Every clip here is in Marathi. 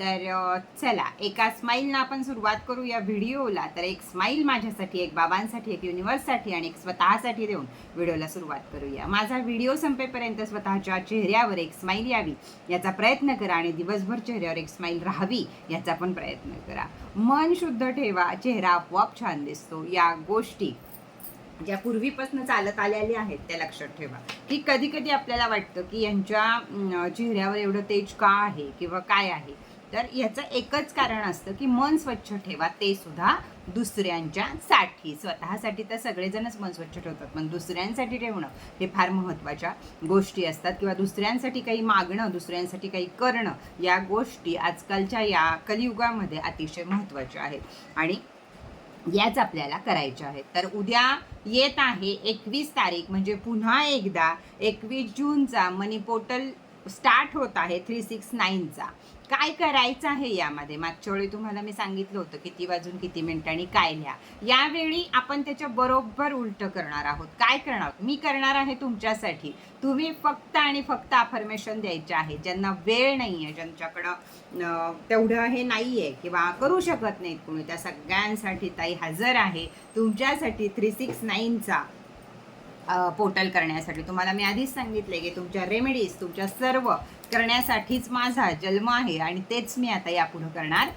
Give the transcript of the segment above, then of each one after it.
तर चला एका स्माईलनं आपण सुरुवात करू या व्हिडिओला. तर एक स्माईल माझ्यासाठी एक बाबांसाठी एक युनिवर्ससाठी आणि एक स्वतःसाठी देऊन व्हिडिओला सुरुवात करूया. माझा व्हिडिओ संपेपर्यंत स्वतःच्या चेहऱ्यावर एक स्माईल यावी याचा प्रयत्न करा आणि दिवसभर चेहऱ्यावर एक स्माईल राहावी याचा पण प्रयत्न करा. मन शुद्ध ठेवा चेहरा आपोआप छान दिसतो. या गोष्टी ज्या पूर्वीपासून चालत आलेल्या आहेत त्या लक्षात ठेवा. की कधी कधी आपल्याला वाटतं की यांच्या चेहऱ्यावर एवढं तेज का आहे किंवा काय आहे? तर याचं एकच कारण असतं की मन स्वच्छ ठेवा ते सुद्धा दुसऱ्यांच्या साठी. स्वतःसाठी तर सगळेजणच मन स्वच्छ ठेवतात पण दुसऱ्यांसाठी ठेवणं हे फार महत्त्वाच्या गोष्टी असतात किंवा दुसऱ्यांसाठी काही मागणं दुसऱ्यांसाठी काही करणं या गोष्टी आजकालच्या या कलियुगामध्ये अतिशय महत्त्वाच्या आहेत. आणि याच आपल्याला करायच्या आहेत. तर उद्या येत आहे एकवीस तारीख म्हणजे पुन्हा एकदा एकवीस जूनचा मनी पोर्टल स्टार्ट होत आहे थ्री सिक्स नाईनचा. काय करायचं आहे यामध्ये? मागच्या वेळी तुम्हाला मी सांगितलं होतं किती वाजून किती मिनिटांनी काय लिहा. यावेळी आपण त्याच्या बरोबर उलट करणार आहोत. काय करणार? मी करणार आहे तुमच्यासाठी. तुम्ही फक्त आणि फक्त अफर्मेशन द्यायचे आहे. ज्यांना वेळ नाही आहे ज्यांच्याकडं तेवढं हे नाही आहे किंवा करू शकत नाहीत कोणी त्या सगळ्यांसाठी ताई हजर आहे. तुमच्यासाठी थ्री सिक्स नाईनचा पोर्टल करण्यासाठी. तुम्हाला मी आधीच सांगितले की तुमच्या रेमेडीज तुमच्या सर्व करण्यासाठीच माझा जन्म आहे आणि तेच मी आता यापुढे करणार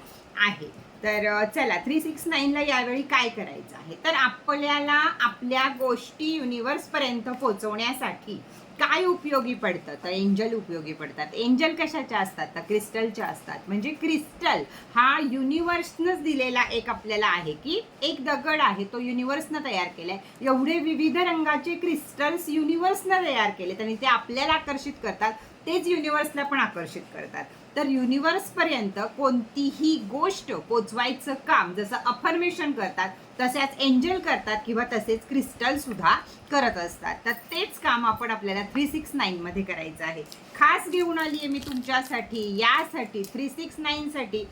आहे. तर चला थ्री सिक्स नाईनला यावेळी काय करायचं आहे? तर आपल्याला आपल्या गोष्टी युनिवर्सपर्यंत पोचवण्यासाठी काय उपयोगी पडतं? तर एंजल उपयोगी पडतात. एंजल कशाच्या असतात? तर क्रिस्टलच्या असतात. म्हणजे क्रिस्टल हा युनिवर्सनंच दिलेला एक आपल्याला आहे की एक दगड आहे तो युनिवर्सनं तयार केलाय. एवढे विविध रंगाचे क्रिस्टल्स युनिवर्सनं तयार केले आणि ते आपल्याला आकर्षित करतात. तेच युनिवर्सला पण आकर्षित करतात. तर युनिवर्सपर्यंत कोणतीही गोष्ट पोचवायचं काम जसं अफर्मेशन करतात तसेच एंजल करतात किंवा तसेच क्रिस्टल सुद्धा करत असतात. तर तेच काम आपण आपल्याला थ्री सिक्स नाईनमध्ये करायचं आहे. खास घेऊन आली आहे मी तुमच्यासाठी. यासाठी थ्री सिक्स नाईनसाठी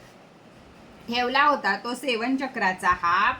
ठेवला होता तो सेवन चक्राचा हा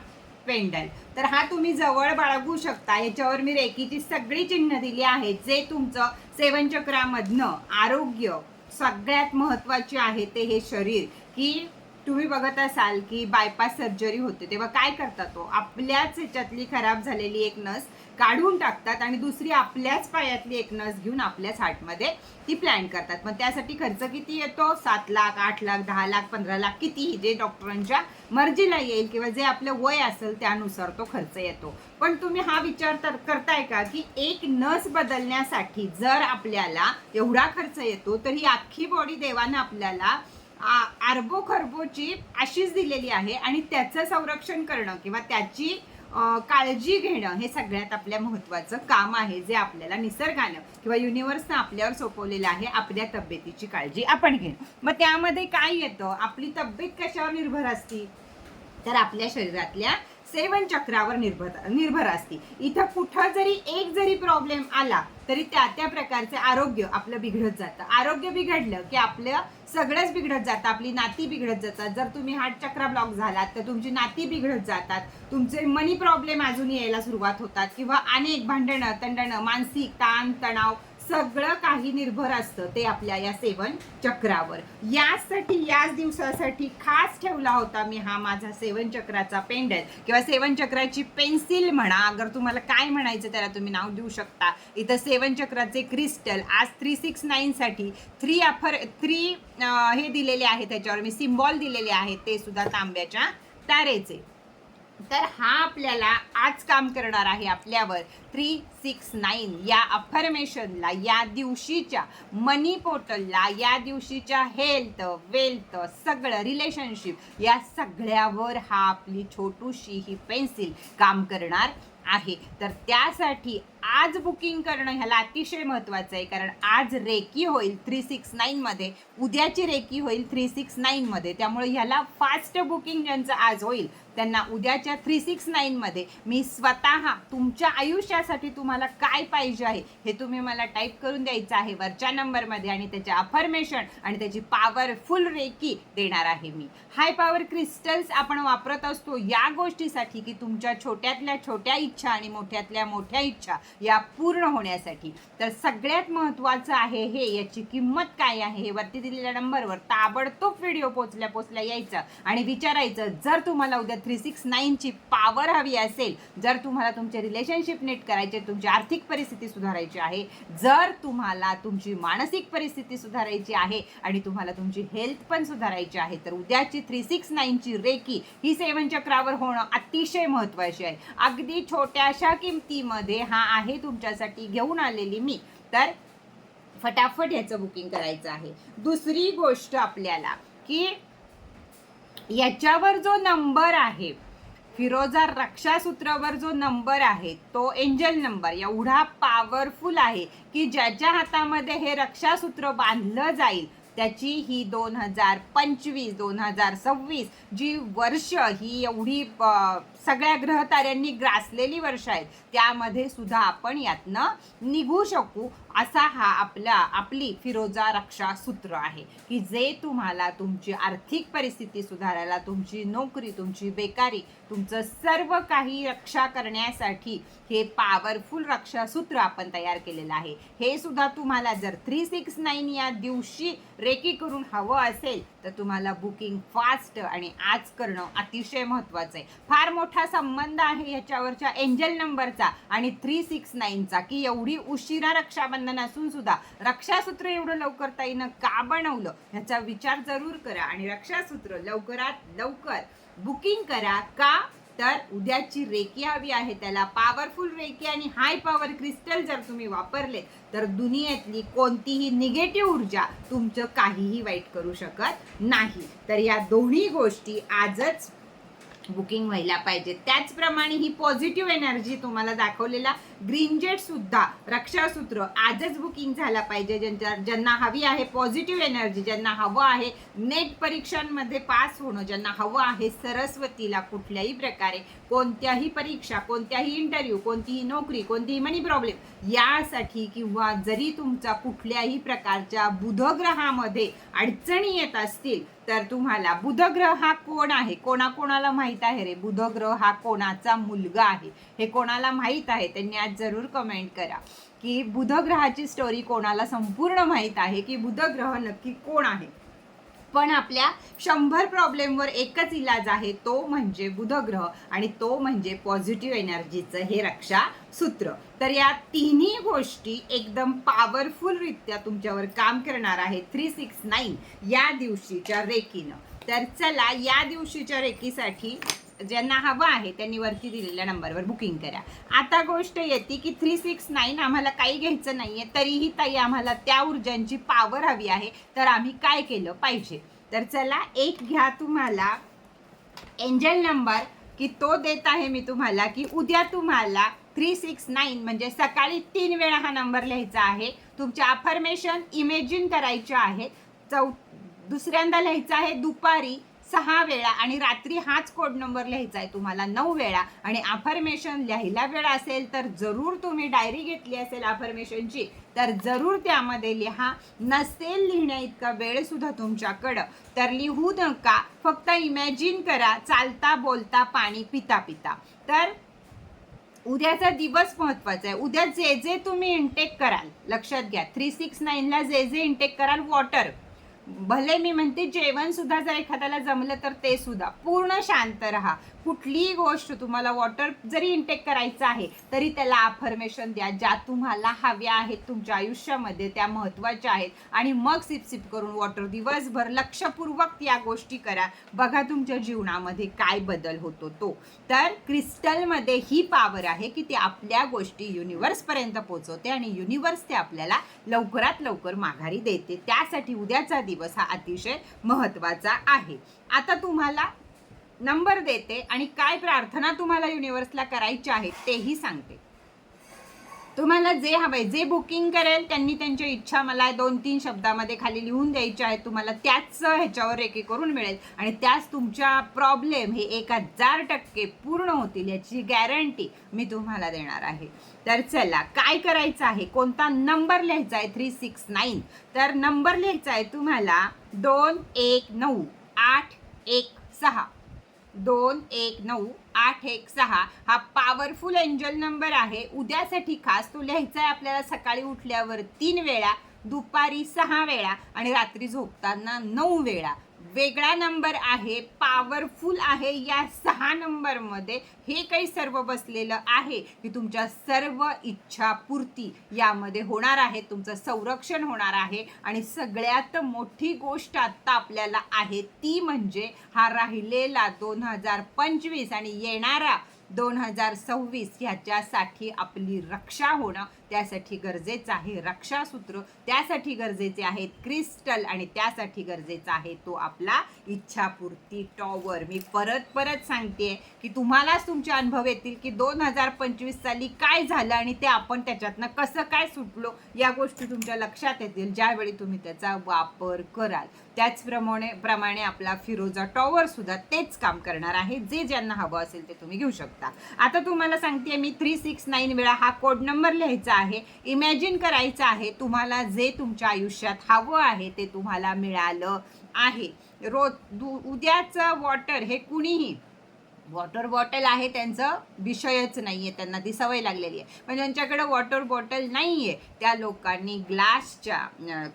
पेंडल. तर हा तुम्ही जवळ बाळगू शकता. याच्यावर मी रेकीची सगळी चिन्ह दिली आहेत. जे तुमचं सेवन चक्रामधनं आरोग्य सगळ्यात महत्त्वाचे आहे ते हे शरीर की तुम्ही बघत असाल की बायपास सर्जरी होते तेव्हा काय करतात तो? आपल्याच ह्याच्यातली खराब झालेली एक नस काढून टाकतात आणि दुसरी आपल्याच पायातली एक नस घेऊन आपल्याच हार्टमध्ये ती प्लॅन करतात. मग त्यासाठी खर्च किती येतो? सात लाख आठ लाख दहा लाख पंधरा लाख कितीही जे डॉक्टरांच्या मर्जीला येईल किंवा जे आपलं वय असेल त्यानुसार तो खर्च येतो. पण तुम्ही हा विचार तर करताय का की एक नस बदलण्यासाठी जर आपल्याला एवढा खर्च येतो तर ही अख्खी बॉडी देवानं आपल्याला आ- खरबोची अशीच दिलेली आहे आणि त्याचं संरक्षण करणं किंवा त्याची काळजी घेणं हे सगळ्यात आपल्या महत्त्वाचं काम आहे जे आपल्याला निसर्गानं किंवा युनिव्हर्सनं आपल्यावर सोपवलेलं आहे आपल्या तब्येतीची काळजी आपण घेणं. मग त्यामध्ये काय येतं? आपली तब्येत कशावर निर्भर असती? तर आपल्या शरीरातल्या सेवन चक्रावर निर्भर निर्भर असते. इथं कुठं जरी एक जरी प्रॉब्लेम आला तरी त्या त्या प्रकारचे आरोग्य आपलं बिघडत जातं. आरोग्य बिघडलं की आपलं सगळंच बिघडत जातं आपली नाती बिघडत जातात. जर तुम्ही हार्ट चक्रा ब्लॉक झालात तर तुमची नाती बिघडत जातात. तुमचे मनी प्रॉब्लेम अजून यायला सुरुवात होतात. किंवा अनेक भांडणं तंडणं मानसिक ताण तणाव सगळं काही निर्भर असतं ते आपल्या या सेवन चक्रावर. यासाठी याच दिवसासाठी खास ठेवला होता मी हा माझा सेवन चक्राचा पेंडल किंवा सेवन चक्राची पेन्सिल म्हणा. अगर तुम्हाला काय म्हणायचं त्याला तुम्ही नाव देऊ शकता. इथं सेवन चक्राचे क्रिस्टल आज थ्री सिक्स नाईनसाठी थ्री अफर थ्री हे दिलेले आहे त्याच्यावर मी सिम्बॉल दिलेले आहेत ते सुद्धा तांब्याच्या तारेचे. तर हा आपल्याला आज काम करणार आहे आपल्यावर थ्री सिक्स नाईन या अफर्मेशनला या दिवशीच्या मनी पोर्टलला या दिवशीच्या हेल्थ वेल्थ सगळं रिलेशनशिप या सगळ्यावर हा आपली छोटूशी ही पेन्सिल काम करणार आहे. तर त्यासाठी आज बुकिंग करणं ह्याला अतिशय महत्त्वाचं आहे कारण आज रेकी होईल थ्री सिक्स नाईनमध्ये उद्याची रेकी होईल थ्री सिक्स नाईनमध्ये त्यामुळे ह्याला फास्ट बुकिंग ज्यांचं आज होईल त्यांना उद्याच्या थ्री सिक्स नाईनमध्ये मी स्वतः तुमच्या आयुष्यासाठी तुम्हाला काय पाहिजे आहे हे तुम्ही मला टाईप करून द्यायचं आहे वरच्या नंबरमध्ये आणि त्याचे अफर्मेशन आणि त्याची पॉवरफुल रेकी देणार आहे मी. हाय पॉवर क्रिस्टल्स आपण वापरत असतो या गोष्टीसाठी की तुमच्या छोट्यातल्या छोट्या इच्छा आणि मोठ्यातल्या मोठ्या इच्छा या पूर्ण होण्यासाठी. तर सगळ्यात महत्त्वाचं आहे हे याची किंमत काय आहे हे वरती दिलेल्या नंबरवर ताबडतोब व्हिडिओ पोचल्या पोचल्या यायचं आणि विचारायचं जर तुम्हाला उद्या थ्री सिक्स नाईनची पावर हवी असेल जर तुम्हाला तुमचे रिलेशनशिप नीट करायचे तुमची आर्थिक परिस्थिती सुधारायची आहे जर तुम्हाला तुमची मानसिक परिस्थिती सुधारायची आहे आणि तुम्हाला तुमची हेल्थ पण सुधारायची आहे तर उद्याची थ्री सिक्स नाईनची रेकी ही सेवन चक्रावर होणं अतिशय महत्त्वाची आहे. अगदी छोट्याशा किमतीमध्ये हा आहे तुमच्यासाठी घेऊन आलेली मी. तर फटाफट ह्याचं बुकिंग करायचं आहे. दुसरी गोष्ट आपल्याला की याच्यावर जो नंबर आहे फिरोजा रक्षासूत्रावर जो नंबर आहे तो एंजल नंबर एवढा पॉवरफुल आहे की ज्याच्या हातामध्ये हे रक्षासूत्र बांधलं जाईल त्याची ही दोन हजार पंचवीस दोन हजार सव्वीस जी वर्ष ही एवढी सगळ्या ग्रहताऱ्यांनी ग्रासलेली वर्ष आहेत. त्यामध्ये सुद्धा आपण यातनं निघू शकू असा हा आपला आपली फिरोजा रक्षा सूत्र आहे. की जे तुम्हाला तुमची आर्थिक परिस्थिती सुधारायला तुमची नोकरी तुमची बेकारी तुमचं सर्व काही रक्षा करण्यासाठी हे पॉवरफुल रक्षा सूत्र आपण तयार केलेलं आहे. हे सुद्धा तुम्हाला जर थ्री सिक्स नाईन या दिवशी रेकी करून हवं असेल तर तुम्हाला बुकिंग फास्ट आणि आज करणं अतिशय महत्त्वाचं आहे. फार मोठं मोठा संबंध आहे ह्याच्यावरच्या एंजल नंबरचा आणि थ्री सिक्स नाईनचा की एवढी उशिरा रक्षाबंधन असून सुद्धा रक्षासूत्र एवढं लवकर ताईनं का बनवलं ह्याचा विचार जरूर करा. आणि रक्षासूत्र लवकरात लवकर बुकिंग करा का? तर उद्याची रेकी हवी आहे त्याला. पॉवरफुल रेकी आणि हाय पॉवर क्रिस्टल जर तुम्ही वापरले तर दुनियेतली कोणतीही निगेटिव्ह ऊर्जा तुमचं काहीही वाईट करू शकत नाही. तर या दोन्ही गोष्टी आजच बुकिंग व्हायला पाहिजे. त्याचप्रमाणे ही पॉझिटिव्ह एनर्जी तुम्हाला दाखवलेला ग्रीन जेट सुद्धा रक्षासूत्र आजच बुकिंग झाला पाहिजे. ज्यांच्या ज्यांना हवी आहे पॉझिटिव्ह एनर्जी ज्यांना हवं आहे नेट परीक्षांमध्ये पास होणं ज्यांना हवं आहे सरस्वतीला कुठल्याही प्रकारे कोणत्याही परीक्षा कोणत्याही इंटरव्ह्यू कोणतीही नोकरी कोणतीही मनी प्रॉब्लेम यासाठी किंवा जरी तुमचा कुठल्याही प्रकारच्या बुधग्रहामध्ये अडचणी येत असतील तर तुम्हाला बुधग्रह हा कोण आहे? कोणाकोणाला माहीत आहे रे? बुधग्रह हा कोणाचा मुलगा आहे? हे कोणाला माहीत आहे? त्यांनी आज जरूर कमेंट करा. की बुधग्रहाची स्टोरी कोणाला संपूर्ण माहीत आहे? की बुधग्रह नक्की कोण आहे? पण आपल्या शंभर प्रॉब्लेमवर एकच इलाज आहे तो म्हणजे बुधग्रह. आणि तो म्हणजे पॉझिटिव्ह एनर्जीचं हे रक्षा सूत्र तर या तिन्ही गोष्टी एकदम पॉवरफुलरित्या तुमच्यावर काम करणार आहे थ्री सिक्स नाईन या दिवशीच्या रेकीनं. तर चला या दिवशीच्या रेकीसाठी ज्यांना हवं आहे त्यांनी वरती दिलेल्या नंबरवर बुकिंग करा. आता गोष्ट येते की थ्री सिक्स नाईन आम्हाला काही घ्यायचं नाही आहे तरीही ताई आम्हाला त्या ऊर्जांची पावर हवी आहे तर आम्ही काय केलं पाहिजे? तर चला एक घ्या तुम्हाला एंजल नंबर की तो देत आहे मी तुम्हाला की उद्या तुम्हाला थ्री सिक्स नाईन म्हणजे सकाळी तीन वेळा हा नंबर लिहायचा आहे. तुमच्या अफर्मेशन इमेजिन करायच्या आहेत. चौ दुसऱ्यांदा लिहायचं आहे दुपारी सहा वेळा आणि रात्री हाच कोड नंबर लिहायचा आहे तुम्हाला नऊ वेळा. आणि अफर्मेशन लिहायला वेळ असेल तर जरूर तुम्ही डायरी घेतली असेल अफर्मेशनची तर जरूर त्यामध्ये लिहा. नसेल लिहिण्या इतका वेळ सुद्धा तुमच्याकडं. तर लिहू नका फक्त इमॅजिन करा चालता बोलता पाणी पिता पिता. तर उद्याचा दिवस महत्त्वाचा आहे. उद्या जे जे तुम्ही इंटेक कराल लक्षात घ्या. थ्री सिक्स नाईनला जे जे इंटेक कराल वॉटर भले मी म्हणते जेवण सुद्धा जर एखाद्याला जमलं तर ते सुद्धा. पूर्ण शांत राहा. कुठलीही गोष्ट तुम्हाला वॉटर जरी इंटेक करायचं आहे तरी त्याला अफर्मेशन द्या. ज्या तुम्हाला हव्या आहेत तुमच्या आयुष्यामध्ये त्या महत्त्वाच्या आहेत. आणि मग सिप सिप करून वॉटर दिवसभर लक्षपूर्वक या गोष्टी करा. बघा तुमच्या जीवनामध्ये काय बदल होतो तो. तर क्रिस्टलमध्ये ही पॉवर आहे की ती आपल्या गोष्टी युनिवर्सपर्यंत पोहोचवते आणि युनिवर्स ते आपल्याला लवकरात लवकर माघारी देते. त्यासाठी उद्याचा दिवस हा अतिशय महत्त्वाचा आहे. आता तुम्हाला नंबर देते आणि काय प्रार्थना तुम्हाला युनिव्हर्सला करायची आहे तेही सांगते. तुम्हाला जे हवंय जे बुकिंग करेल त्यांनी त्यांच्या इच्छा मला दोन तीन शब्दामध्ये खाली लिहून द्यायच्या आहेत. तुम्हाला त्याच ह्याच्यावर एक करून मिळेल. आणि त्याच तुमच्या प्रॉब्लेम हे एक हजार टक्के पूर्ण होतील याची गॅरंटी मी तुम्हाला देणार आहे. तर चला काय करायचं आहे? कोणता नंबर लिहायचा आहे? थ्री सिक्स नाईन तर नंबर लिहायचा आहे तुम्हाला दोन एक नऊ आठ एक सहा. दोन एक नऊ आठ एक सहा हा पॉवरफुल एंजल नंबर आहे. उद्यासाठी खास तो लिहायचा आहे आपल्याला सकाळी उठल्यावर तीन वेळा दुपारी सहा वेळा आणि रात्री झोपताना नऊ वेळा. वेगळा नंबर आहे पॉवरफुल आहे या सहा नंबरमध्ये हे काही सर्व बसलेलं आहे. की तुमच्या सर्व इच्छा पूर्ती यामध्ये होणार आहे तुमचं संरक्षण होणार आहे. आणि सगळ्यात मोठी गोष्ट आत्ता आपल्याला आहे ती म्हणजे हा राहिलेला दोन हजार पंचवीस आणि येणारा दोन हजार सव्वीस ह्याच्यासाठी आपली रक्षा होणं. त्यासाठी गरजेचं आहे रक्षासूत्र त्यासाठी गरजेचे आहेत क्रिस्टल आणि त्यासाठी गरजेचा आहे तो आपला इच्छापूर्ती टॉवर. मी परत परत सांगते की तुम्हालाच तुमचे अनुभव येतील की दोन हजार पंचवीस साली काय झालं आणि ते आपण त्याच्यातनं कसं काय सुटलो या गोष्टी तुमच्या लक्षात येतील ज्यावेळी तुम्ही त्याचा वापर कराल. त्याचप्रमाणे प्रमाणे आपला फिरोजा टॉवर सुद्धा तेच काम करणार आहे. जे ज्यांना हवं असेल ते तुम्ही घेऊ शकता. आता तुम्हाला सांगते मी थ्री सिक्स नाईन वेळा हा कोड नंबर लिहायचा आहे. इमॅजिन करायचं आहे तुम्हाला जे तुमच्या आयुष्यात हवं आहे ते तुम्हाला मिळालं आहे. रोज दु उद्याचं वॉटर हे कुणीही वॉटर बॉटल आहे त्यांचं विषयच नाही आहे त्यांना ती सवय लागलेली आहे. पण ज्यांच्याकडे वॉटर बॉटल नाही आहे त्या लोकांनी ग्लासच्या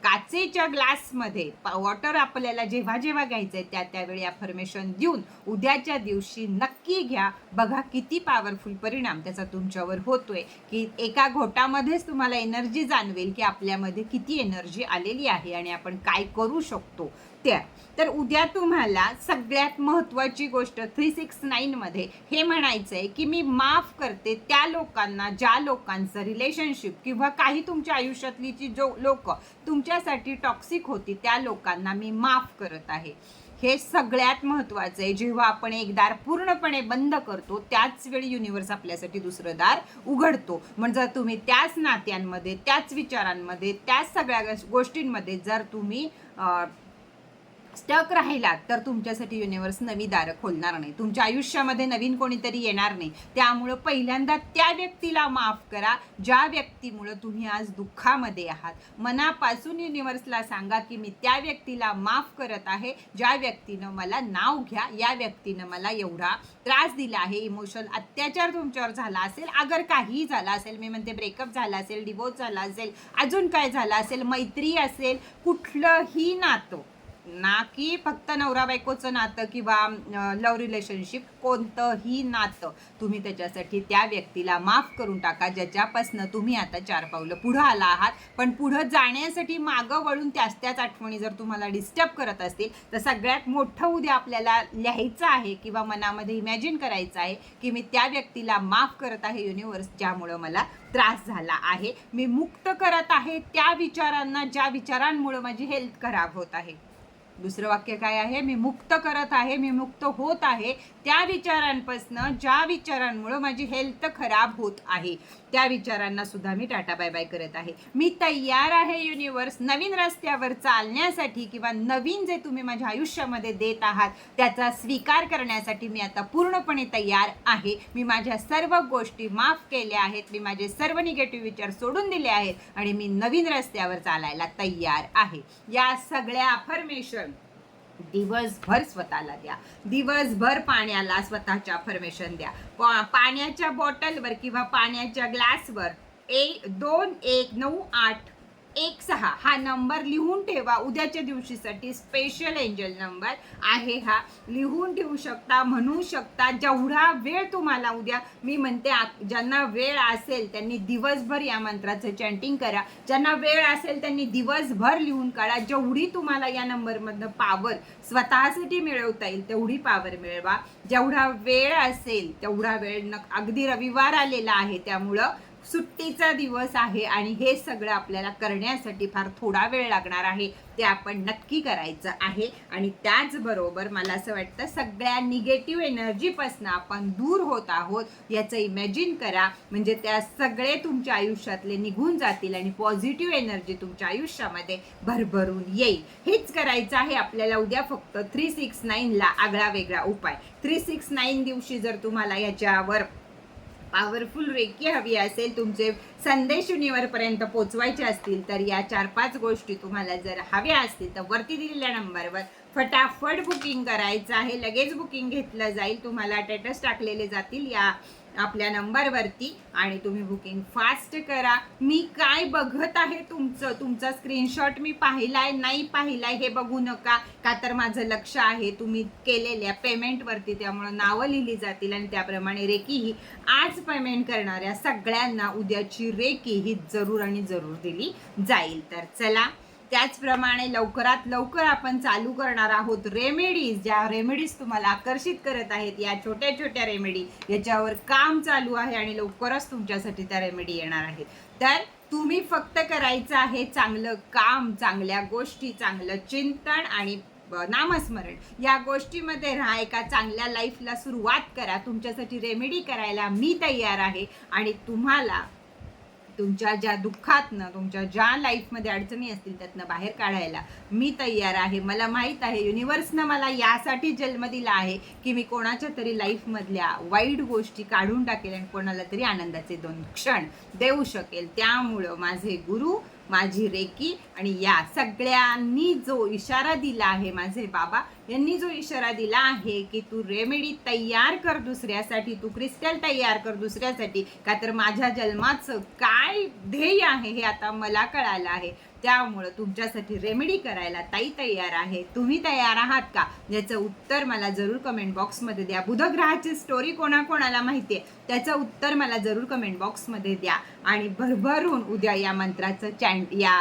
काचेच्या ग्लासमध्ये वॉटर आपल्याला जेव्हा जेव्हा घ्यायचं आहे त्या त्यावेळी अफर्मेशन देऊन उद्याच्या दिवशी नक्की घ्या. बघा किती पॉवरफुल परिणाम त्याचा तुमच्यावर होतोय की एका घोटामध्येच तुम्हाला एनर्जी जाणवेल की आपल्यामध्ये किती एनर्जी आलेली आहे आणि आपण काय करू शकतो त्या तर उद्या तुम्हाला सगळ्यात महत्त्वाची गोष्ट थ्री सिक्स नाईनमध्ये हे म्हणायचं आहे की मी माफ करते त्या लोकांना ज्या लोकांचं रिलेशनशिप किंवा काही तुमच्या आयुष्यातली जी जो लोक तुमच्यासाठी टॉक्सिक होती त्या लोकांना मी माफ करत आहे. हे सगळ्यात महत्त्वाचं आहे जेव्हा आपण एक दार पूर्णपणे बंद करतो त्याच वेळी युनिवर्स आपल्यासाठी दुसरं दार उघडतो. म्हणजे जर तुम्ही त्याच नात्यांमध्ये त्याच विचारांमध्ये त्याच सगळ्या गोष्टींमध्ये जर तुम्ही स्टक राहिलात तर तुमच्यासाठी युनिवर्स नवी दारं खोलणार नाही. तुमच्या आयुष्यामध्ये नवीन कोणीतरी येणार नाही. त्यामुळं पहिल्यांदा त्या व्यक्तीला माफ करा ज्या व्यक्तीमुळं तुम्ही आज दुःखामध्ये आहात. मनापासून युनिवर्सला सांगा की मी त्या व्यक्तीला माफ करत आहे ज्या व्यक्तीनं मला नाव घ्या या व्यक्तीनं मला एवढा त्रास दिला आहे इमोशनल अत्याचार तुमच्यावर झाला असेल अगर काहीही झाला असेल मी म्हणते ब्रेकअप झाला असेल डिवोर्स झाला असेल अजून काय झालं असेल मैत्री असेल कुठलंही नातं ना की फक्त नवरा बायकोचं नातं किंवा लव्ह रिलेशनशिप कोणतंही नातं तुम्ही त्याच्यासाठी त्या व्यक्तीला माफ करून टाका ज्याच्यापासनं तुम्ही आता चार पावलं पुढं आला आहात. पण पुढं जाण्यासाठी मागं वळून त्याच त्याच आठवणी जर तुम्हाला डिस्टर्ब करत असतील तर सगळ्यात मोठं उद्या आपल्याला लिहायचं आहे किंवा मनामध्ये इमॅजिन करायचं आहे की मी त्या व्यक्तीला माफ करत आहे युनिवर्स ज्यामुळं मला त्रास झाला आहे. मी मुक्त करत आहे त्या विचारांना ज्या विचारांमुळं माझी हेल्थ खराब होत आहे. दुसरं वाक्य काय आहे? मी मुक्त करत आहे मी मुक्त होत आहे. त्या विचारांपासनं ज्या विचारांमुळं माझी हेल्थ खराब होत आहे त्या विचारांना सुद्धा मी टाटा बाय बाय करत आहे. मी तयार आहे युनिवर्स नवीन रस्त्यावर चालण्यासाठी किंवा नवीन जे तुम्ही माझ्या आयुष्यामध्ये देत आहात त्याचा स्वीकार करण्यासाठी मी आता पूर्णपणे तयार आहे. मी माझ्या सर्व गोष्टी माफ केल्या आहेत मी माझे सर्व निगेटिव्ह विचार सोडून दिले आहेत आणि मी नवीन रस्त्यावर चालायला तयार आहे. या सगळ्या अफर्मेशन दिवसभर स्वतःला द्या. दिवसभर पाण्याला स्वतःच्या अफर्मेशन द्या. पा- पाण्याच्या बॉटलवर किंवा पाण्याच्या ग्लासवर एक दोन एक नऊ आठ एक सहा. हा नंबर लिहून ठेवा. उद्याच्या दिवशीसाठी स्पेशल एंजल नंबर आहे हा. लिहून ठेवू शकता म्हणू शकता जेवढा वेळ तुम्हाला उद्या मी म्हणते आ- ज्यांना वेळ असेल त्यांनी दिवसभर या मंत्राचं चॅन्टिंग करा. ज्यांना वेळ असेल त्यांनी दिवसभर लिहून काढा. जेवढी तुम्हाला या नंबरमधनं पावर स्वतःसाठी मिळवता येईल तेवढी पावर मिळवा. जेवढा वेळ असेल तेवढा वेळ न अगदी रविवार आलेला आहे त्यामुळं सुट्टीचा दिवस आहे आणि हे सगळं आपल्याला करण्यासाठी फार थोडा वेळ लागणार आहे ते आपण नक्की करायचं आहे. आणि त्याचबरोबर मला असं वाटतं सगळ्या निगेटिव्ह एनर्जीपासून आपण दूर होत आहोत याचं इमॅजिन करा. म्हणजे त्या सगळे तुमच्या आयुष्यातले निघून जातील आणि पॉझिटिव्ह एनर्जी तुमच्या आयुष्यामध्ये भरभरून येईल. हेच करायचं आहे आपल्याला उद्या फक्त थ्री सिक्स नाईनला आगळा वेगळा उपाय. थ्री सिक्स नाईन दिवशी जर तुम्हाला याच्यावर पॉवरफुल रेकी हवी असेल तुमचे संदेश युनिवरपर्यंत पोचवायचे असतील तर या चार पाच गोष्टी तुम्हाला जर हव्या असतील तर वरती दिलेल्या नंबरवर फटाफट बुकिंग करायचं आहे. लगेच बुकिंग घेतलं जाईल. तुम्हाला स्टेटस टाकलेले जातील या आपल्या नंबरवरती आणि तुम्ही बुकिंग फास्ट करा. मी काय बघत आहे तुमचं? तुमचा स्क्रीनशॉट मी पाहिलाय नाही पाहिलाय हे बघू नका. का तर माझं लक्ष आहे तुम्ही केलेल्या पेमेंटवरती त्यामुळं नावं लिहिली जातील आणि त्याप्रमाणे रेकी ही आज पेमेंट करणाऱ्या सगळ्यांना उद्याची रेकी ही जरूर आणि जरूर दिली जाईल. तर चला त्याचप्रमाणे लवकरात लवकर आपण चालू करणार आहोत रेमेडीज ज्या रेमेडीज तुम्हाला आकर्षित करत आहेत या छोट्या छोट्या रेमेडी याच्यावर काम चालू आहे आणि लवकरच तुमच्यासाठी त्या रेमेडी येणार आहेत. तर तुम्ही फक्त करायचं आहे चांगलं काम चांगल्या गोष्टी चांगलं चिंतन आणि नामस्मरण. या गोष्टीमध्ये राहा एका चांगल्या लाईफला सुरुवात करा. तुमच्यासाठी रेमेडी करायला मी तयार आहे आणि तुम्हाला तुमच्या ज्या दुःखातनं तुमच्या ज्या लाईफमध्ये अडचणी असतील त्यातनं बाहेर काढायला मी तयार आहे. मला माहीत आहे युनिवर्सनं मला यासाठी जन्म दिला आहे की मी कोणाच्या तरी लाईफमधल्या वाईट गोष्टी काढून टाकेल आणि कोणाला तरी आनंदाचे दोन क्षण देऊ शकेल. त्यामुळं माझे गुरु माझी रेकी आणि या सगळ्यांनी जो इशारा दिला आहे माझे बाबा यांनी जो इशारा दिला आहे की तू रेमेडी तयार कर दुसऱ्यासाठी तू क्रिस्टल तयार कर दुसऱ्यासाठी का तर माझ्या जन्माचं काय ध्येय आहे हे आता मला कळालं आहे. त्यामुळं तुमच्यासाठी रेमेडी करायला ताई तयार आहे. तुम्ही तयार आहात का? याचं उत्तर मला जरूर कमेंट बॉक्समध्ये द्या. बुधग्रहाची स्टोरी कोणाकोणाला माहिती आहे त्याचं उत्तर मला जरूर कमेंट बॉक्समध्ये द्या. आणि भरभरून उद्या या मंत्राचं चॅन्ट या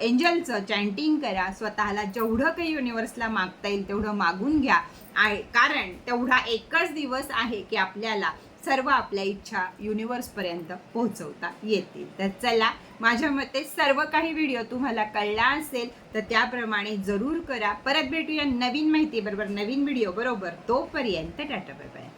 एंजलचं चॅन्टिंग करा. स्वतःला जेवढं काही युनिवर्सला मागता येईल तेवढं मागून घ्या. आणि कारण तेवढा एकच दिवस आहे की आपल्याला सर्व आपल्या इच्छा युनिवर्सपर्यंत पोहोचवता येतील. तर चला माझ्या मते सर्व काही व्हिडिओ तुम्हाला कळला असेल तर त्याप्रमाणे जरूर करा. परत भेटूया नवीन माहिती बरोबर नवीन व्हिडिओ बरोबर. तोपर्यंत टाटा बाय बाय